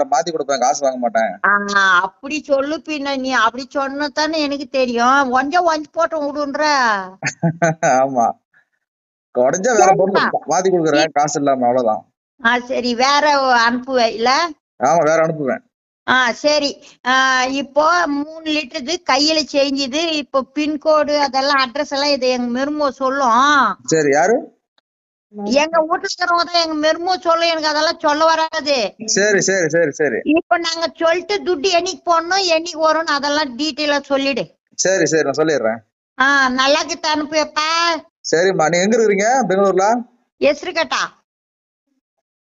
வேற மாத்தி கொடுப்பேன் காசு வாங்க மாட்டேன். அப்படி சொல்லு பின்ன நீ அப்படி சொன்னதானே எனக்கு தெரியும். ஒஞ்சம் ஒஞ்சு போட்டு விடுன்ற. ஆமா. உடஞ்சா வேற சரிப்பா. மாத்தி கொடுக்குறேன் காசு இல்லாம அவ்வளவுதான். ஆ சரி. வேற அனுப்புவ இல்ல? ஆமா வேற அனுப்புவேன். ஆ சரி. இப்போ மூணு லிட்டருது கையில செஞ்சது. இப்போ பின்கோடு அதெல்லாம் அட்ரஸ் எல்லாம் இது எங்க மெருமோ சொல்லும். சரி யாரு? எங்க தான் எங்க மெருமோ சொல்லும் எனக்கு அதெல்லாம் சொல்ல வராது. சரி சரி சரி சரி. இப்ப நாங்க சொல்லிட்டு துட்டு என்னைக்கு போடணும் என்னைக்கு வரும்னு அதெல்லாம் டீட்டெயிலா சொல்லிடு. சரி சரி நான் சொல்லிடுறேன். ஆ நல்லா கிட்ட அனுப்புப்பா சரிம்மா நீங்க எங்க இருக்கிறீங்க? பெங்களூர்ல? எஸ்ருக்கட்டா.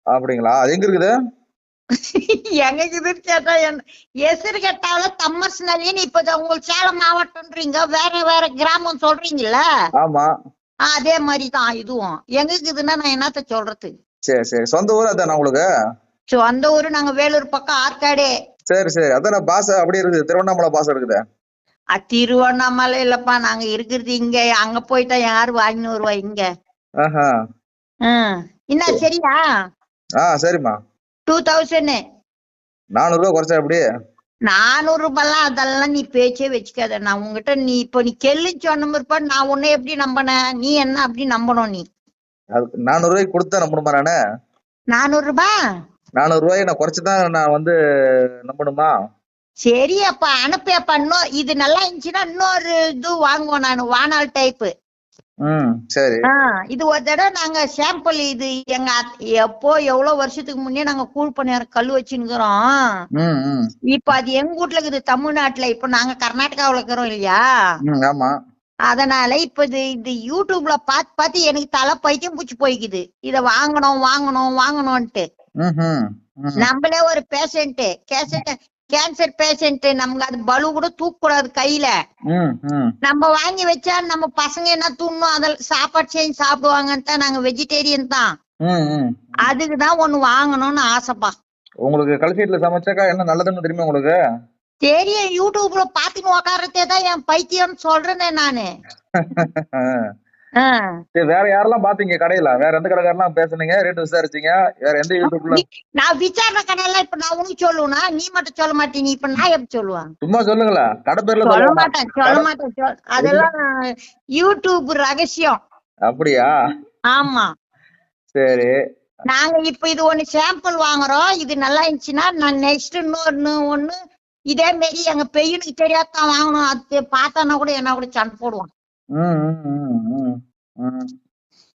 அப்படிங்களா? அது எங்க இருக்குது? எங்க இதுன்னு கேட்டா என்ன எஸ்ருக்கட்டாவில தம்மர்ஸ் நதின்னு இப்ப உங்களுக்கு சேலம் மாவட்டம்ன்றீங்க வேற வேற கிராமம் சொல்றீங்கல்ல? ஆமா. அதே மாதிரிதான் இதுவும். எங்க இருக்குதுன்னா நான் என்னத்த சொல்றது? சரி சரி. சொந்த ஊர் அதான் உங்களுக்கு? சோ அந்த ஊரு நாங்க வேலூர் பக்கம் ஆற்காடு. சரி சரி. அதான் பாச அப்படி இருக்குது. திருவண்ணாமலை பாசம் இருக்குது. திருவண்ணாமலை இல்லப்பா நாங்க இருக்கிறது இங்க. அங்க போயிட்டா யாரு வாங்கின்னு வருவா இங்க? என்ன சரியா? ஆ சரிம்மா. டூ தௌசண்ட் நானூறு ரூபா குறைச்சா எப்படி? நானூறு ரூபாய்லாம் அதெல்லாம் நீ பேச்சே வச்சுக்காத. நான் உங்ககிட்ட நீ இப்போ நீ கெல்லுன்னு சொன்ன பிற்பாடு நான் உன்னை எப்படி நம்பினேன் நீ என்ன அப்படி நம்பணும் நீ? நானூறு ரூபாய்க்கு கொடுத்தா நம்பணுமா நானு? நானூறு ரூபாய் நானூறு ரூபாய் நான் குறைச்சு தான் நான் வந்து நம்பணுமா? சரி அப்ப அனுப்பி அப்ப இன்னும் இது நல்லா இருந்துச்சுன்னா இன்னொரு இது வாங்குவோம் நான் வானால் டைப்பு இது ஒரு தடவை நாங்க சாம்பிள் இது எங்க எப்போ எவ்வளவு வருஷத்துக்கு முன்னே நாங்க கூழ் பண்ணியார கல் வச்சுருக்கிறோம் இப்ப அது எங்க வீட்ல இருக்குது? தமிழ்நாட்டுல. இப்ப நாங்க கர்நாடகாவுல இருக்கிறோம் இல்லையா? அதனால இப்ப இது இது யூடியூப்ல பார்த்து பார்த்து எனக்கு தலை பைத்தியம் பூச்சி போய்க்குது. இத வாங்கணும் வாங்கணும் வாங்கணும்ட்டு ம் ம் ம் நம்மளே ஒரு பேஷண்ட் கேசட் கேன்சர் பேஷண்ட் நமக்கு அது பலு கூட தூக்க கூடாது கையில நம்ம வாங்கி வச்சா நம்ம பசங்க என்ன தூணும் அதில் சாப்பாடு செஞ்சு சாப்பிடுவாங்கன்னு தான் நாங்க வெஜிடேரியன் தான். அதுக்கு தான் ஒண்ணு வாங்கணும்னு ஆசைப்பா. உங்களுக்கு கல்ச்சீட்ல சமைச்சாக்கா என்ன நல்லதுன்னு தெரியுமா உங்களுக்கு? தெரியும் யூடியூப்ல பாத்துன்னு உக்காரத்தே தான் என் பைத்தியம்னு சொல்றேனே நானு. வேற யாரெல்லாம் பாத்தீங்க கடையில? வேற எந்த கடைக்காரெல்லாம் பேசுனீங்க? ரேட் விசாரிச்சீங்க? வேற எந்த யூடியூப்ல நான் விசாரணை கடையெல்லாம் இப்ப நான் உனக்கு சொல்லுவேனா? நீ மட்டும் சொல்ல மாட்டீங்க இப்ப நான் எப்படி சொல்லுவேன் சும்மா சொல்லுங்களேன். கடை பேர்ல சொல்ல மாட்டேன் சொல்ல மாட்டேன் அதெல்லாம் யூடியூப் ரகசியம். அப்படியா? ஆமா. சரி. நாங்க இப்ப இது ஒண்ணு சாம்பிள் வாங்குறோம். இது நல்லா இருந்துச்சுன்னா நான் நெக்ஸ்ட் இன்னொன்னு ஒண்ணு இதே மாரி எங்க பெய்யனுக்கு தெரியாதான் வாங்கணும். அது பார்த்தானா கூட என்ன கூட சண்டை போடுவான். ம் ம், ம் ம் ம்.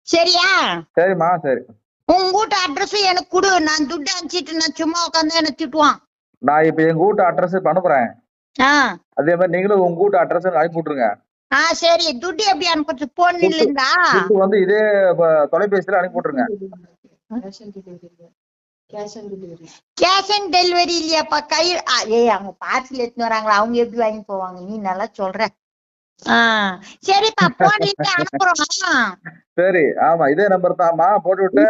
சரியா? சரிம்மா சரி. உங்க வீட்டு அட்ரஸ் எனக்கு கொடு. நான் துட்டு அனுப்பிச்சிட்டு நான் சும்மா உட்காந்து என்ன திட்டுவான். நான் இப்ப எங்க வீட்டு அட்ரஸ் இப்ப அனுப்புறேன். ஆ. அதே மாதிரி நீங்களும் உங்க வீட்டு அட்ரஸ் அனுப்பி விட்டுருங்க. ஆ சரி. துட்டு எப்படி அனுப்புறது? போன் இல்லைங்களா? துட்டு வந்து இதே ப- தொலைபேசியில அனுப்பி விட்டுருங்க. கேஷ் ஆன் டெலிவரி இல்லையாப்பா? ஆ, ஏய் அவங்க பார்சல் எடுத்துன்னு வராங்களா? அவங்க எப்படி வாங்கி போவாங்க? நீ நல்லா சொல்ற. சரிப்பா போன்ல அனுப்புறோம். சரி ஆமா இதே நம்பர் தான்மா போட்டு விட்டு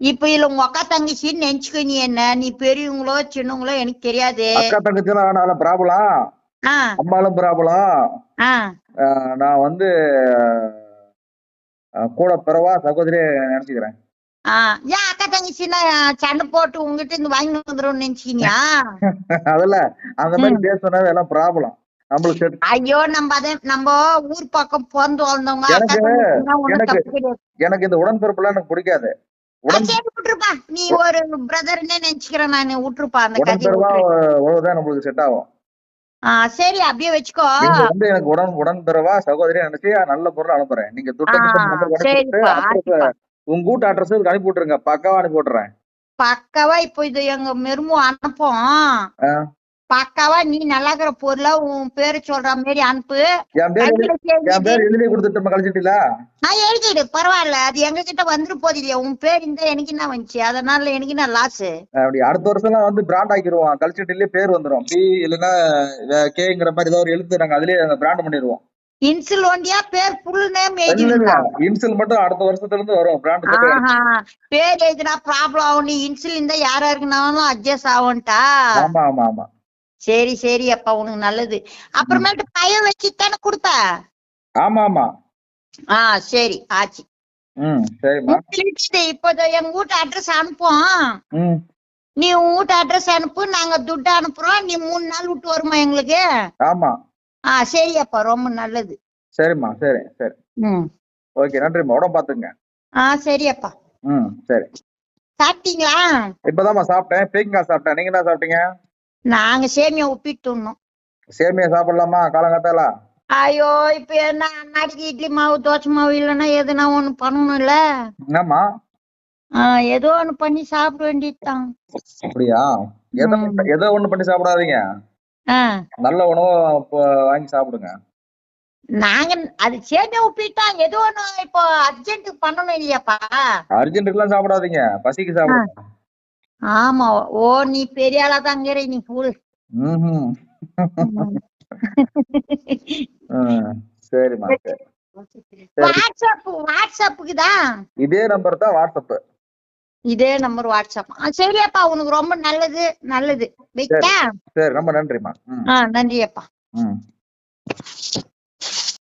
இப்ப இல்ல உங்க அக்கா தங்கச்சின்னு நினைச்சுக்க நீ என்ன நீ பெரியவங்களோ சின்னவங்களோ எனக்கு தெரியாது. அக்கா தங்கச்சிலாம் வேணாலும் ப்ராப்ளம்? அம்மாலும் ப்ராப்ளம்? நான் வந்து கூட பிறவா சகோதரி நினைச்சுக்கிறேன். ஏன் அக்கா தங்கச்சின்னா சண்டை போட்டு உங்ககிட்ட இருந்து வாங்கி வந்துடும் நினைச்சீங்க அதுல அந்த மாதிரி பேசுனது எல்லாம் ப்ராப்ளம். நம்மளுக்கு ஐயோ நம்ம அதே நம்ம ஊர் பக்கம் பிறந்து வளர்ந்தவங்க எனக்கு- எனக்கு- இந்த உடன்பிறப்புலாம் எனக்கு பிடிக்காது. நீ ஒரு பிரதர்னே நினைச்சுக்கிறேன் நானு விட்டுருப்பா அந்த. உறவுதான் நம்மளுக்கு செட் ஆகும். சரி அப்படியே வச்சுக்கோ. வந்து எனக்கு உடன் உடன்பிறவா சகோதரி நினைச்சு நல்ல பொருள் அனுப்புறேன். நீங்க. உங்க வீட்டு அட்ரஸ் அனுப்பி விட்டுருங்க பக்காவா அனுப்பி விட்டுறேன் பக்காவா இப்போ இது எங்க மெருமு அனுப்போம். பக்காவா நீ நல்லா இருக்கிற பொருளா உன் பேரு சொல்ற மாதிரி அனுப்பு. எழுதி- கையில என் செஞ்சு பேர் எழுதி கொடுத்துட்டு கழிச்சிட்டீங்களா நான் எழுதிடு பரவாயில்ல. அது எங்க கிட்ட வந்துரு போது இல்லையா உன் பேர் இந்த எனக்கு என்ன வந்துச்சு? அதனால எனக்கு என்ன லாஸ் அப்படி அடுத்த வருஷம்லாம் வந்து பிராண்ட் ஆக்கிடுவோம். கல்ச்சர்டிலே பேர் வந்துரும். பி இல்லைன்னா கேங்கிற மாதிரி ஏதோ ஒரு எழுத்து நாங்க அதுலயே பிராண்ட் பண்ணிடுவோம். இன்சில் ஒண்டியா பேர் ஃபுல் நேம் எழுதிருந்தா இன்சல் மட்டும் அடுத்த வருஷத்துல இருந்து வரும் பிராண்ட் பேர் எழுதினா ப்ராப்ளம் ஆகும் நீ இன்சில் இருந்தா யாரா இருக்குனாலும் அட்ஜஸ்ட் ஆகும்ட்டா ஆமா ஆமா ஆமா. சரி சரி அப்பா உனக்கு நல்லது. அப்புறமேட்டு பையன் வச்சு தானே கொடுத்த? ஆமா ஆமா ஆ சரி ஆச்சு. ம் சரிம்மா. இப்போ எங்க வீட்டு அட்ரஸ் அனுப்பும் ம். நீ உன் வீட்டு அட்ரஸ் அனுப்பு நாங்க துட்டு அனுப்புறோம். நீ மூணு நாள் விட்டு வருமா எங்களுக்கு? ஆமா. ஆ சரியப்பா ரொம்ப நல்லது. சரிம்மா சரி சரி. ம். ஓகே நன்றிம்மா. உடம்பு பாத்துங்க ஆ சரியப்பா ம் சரி. சாப்பிட்டீங்களா? இப்பதாம்மா சாப்பிட்டேன். பீக்கங்காய் சாப்பிட்டேன். நீங்க என்ன சாப்பிட்டீங்க? நாங்க சேமியா உப்பிட்டு உண்ணோம் சேமியா சாப்பிடலாமா? காலங்காத்தால? ஐயோ இப்ப என்ன அன்னாடிக்கு இட்லி மாவு தோசை மாவு இல்லைன்னா எதுனா ஒண்ணு பண்ணணும்ல? என்னம்மா? ஏதோ ஒண்ணு பண்ணி சாப்பிட வேண்டியதுதான். அப்படியா? எதோ. ஏதோ ஒண்ணு பண்ணி சாப்பிடாதீங்க. நல்ல உணவு வாங்கி சாப்பிடுங்க. நாங்க அது சேமியா உப்பிட்டா ஏதோ ஒண்ணு இப்போ அர்ஜென்ட் பண்ணணும் இல்லையாப்பா? அர்ஜென்ட்டுக்குலாம் சாப்பிடாதீங்க. பசிக்கு சாப்பிடுங்க. ஆமா ஓ நீ பெரிய ஆளா தாங்கிற நீ ஃபுல் சரிம்மா சரி வாட்ஸ்அப் வாட்ஸ்அப்புக்கு தான். இதே நம்பர் தான் வாட்ஸ்அப் இதே நம்பர் வாட்ஸ்அப். சரியப்பா உனக்கு ரொம்ப நல்லது நல்லது. சரி ரொம்ப நன்றிம்மா. ஆ நன்றியப்பா. ம்.